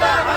Mr.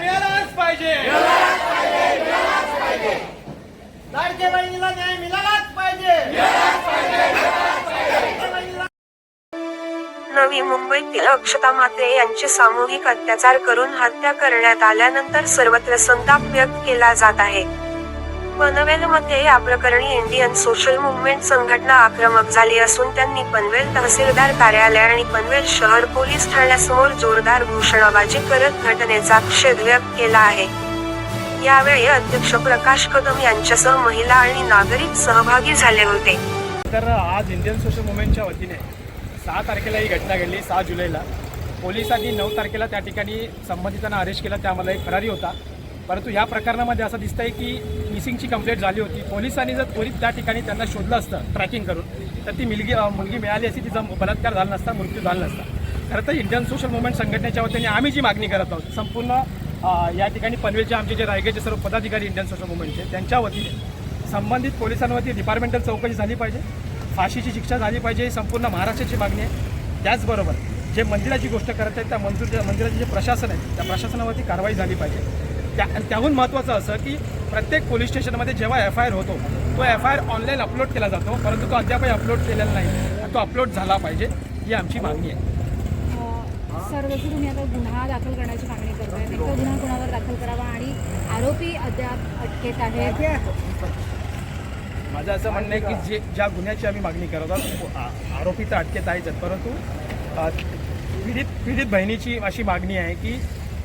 मिळालाच पाहिजे लाडके बहिणीला न्याय मिळालाच पाहिजे नवी मुंबईतील अक्षता मात्रे यांची सामूहिक अत्याचार करून हत्या करण्यात आल्यानंतर सर्वत्र संताप व्यक्त केला जात आहे. पनवेलमध्ये या प्रकरणी इंडियन सोशल मुवमेंट संघटना आक्रमक झाली असून त्यांनी पनवेल तहसीलदार कार्यालय आणि पनवेल शहर पोलीस ठाण्यासमोर जोरदार घोषणाबाजी करत घटनेचा निषेध व्यक्त केला आहे. यावेळी अध्यक्ष प्रकाश कदम यांच्यासह महिला आणि नागरिक सहभागी झाले होते. तर आज इंडियन सोशल मुवमेंटच्या वतीने सहा तारखेला ही घटना घडली सहा जुलैला. पोलिसांनी नऊ तारखेला त्या ठिकाणी संबंधितांना अरेस्ट केला त्यामध्ये एक फरारी होता. परंतु या प्रकरणामध्ये असं दिसतं आहे की मिसिंगची कंप्लेंट झाली होती. पोलिसांनी जर त्वरित त्या ठिकाणी त्यांना शोधलं असतं ट्रॅकिंग करून तर ती मुलगी मुलगी मिळाली असती तिचा बलात्कार झाला नसता मृत्यू झाला नसता. खरं तर इंडियन सोशल मुवमेंट संघटनेच्या वतीने आम्ही जी मागणी करत आहोत संपूर्ण या ठिकाणी पनवेलचे आमचे जे रायगडचे सर्व पदाधिकारी इंडियन सोशल मुवमेंटचे त्यांच्या वतीने संबंधित पोलिसांवरती डिपार्टमेंटल चौकशी झाली पाहिजे फाशीची शिक्षा झाली पाहिजे ही संपूर्ण महाराष्ट्राची मागणी आहे. त्याचबरोबर जे मंदिराची गोष्ट करत आहेत त्या मंदिर मंदिराचे जे प्रशासन आहे त्या प्रशासनावरती कारवाई झाली पाहिजे. त्या त्याहून महत्त्वाचं असं की प्रत्येक पोलीस स्टेशनमध्ये जेव्हा एफ आय आर होतो तो F I R online upload केला जातो परंतु तो अद्यापही अपलोड केलेला नाही. तो अपलोड झाला पाहिजे ही आमची मागणी आहे. सर जसं तुम्ही आता गुन्हा दाखल करण्याची मागणी करताय नेमका गुन्हा कोणावर दाखल करावा आणि आरोपी अद्याप अटकेत आहे माझं असं म्हणणं आहे की जे ज्या गुन्ह्याची आम्ही मागणी करत आहोत आरोपी तर अटकेत आहेच आहेत, परंतु पीडित पीडित बहिणीची अशी मागणी आहे की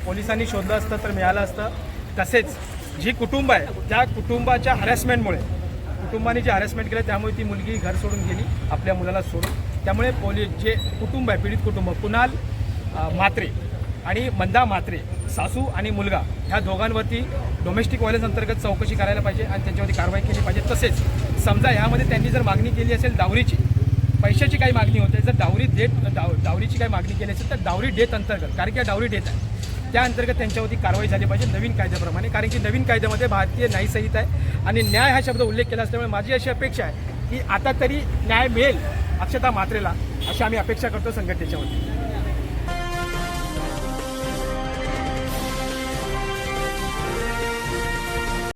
पोलिसांनी शोधलं असतं तर मिळालं असतं तसेच जी कुटुंब आहे त्या कुटुंबाच्या हॅरॅसमेंटमुळे कुटुंबाने जे हॅरॅसमेंट केलं त्यामुळे ती मुलगी घर सोडून गेली आपल्या मुलाला सोडून. त्यामुळे पोलीस जे कुटुंब आहे पीडित कुटुंब कुणाल मात्रे आणि मंदा मात्रे सासू आणि मुलगा ह्या दोघांवरती डोमेस्टिक व्हायलन्स अंतर्गत चौकशी करायला पाहिजे आणि त्यांच्यावरती कारवाई केली पाहिजे. तसेच समजा ह्यामध्ये त्यांनी जर मागणी केली असेल दावरीची पैशाची काही मागणी होते जर डावरी डेट डाव डावरीची काही मागणी केली असेल तर डावरी डेट अंतर्गत कारण की डावरी डेट आहे. त्या अंतर्गत त्यांच्यावरती कारवाई झाली पाहिजे नवीन कायद्याप्रमाणे. कारण की नवीन कायद्यामध्ये भारतीय न्यायसहित आहे आणि न्याय हा शब्द उल्लेख केला असल्यामुळे माझी अशी अपेक्षा आहे की आता तरी न्याय मिळेल अक्षता मात्रेला अशी आम्ही अपेक्षा करतो संघटनेच्या वतीने.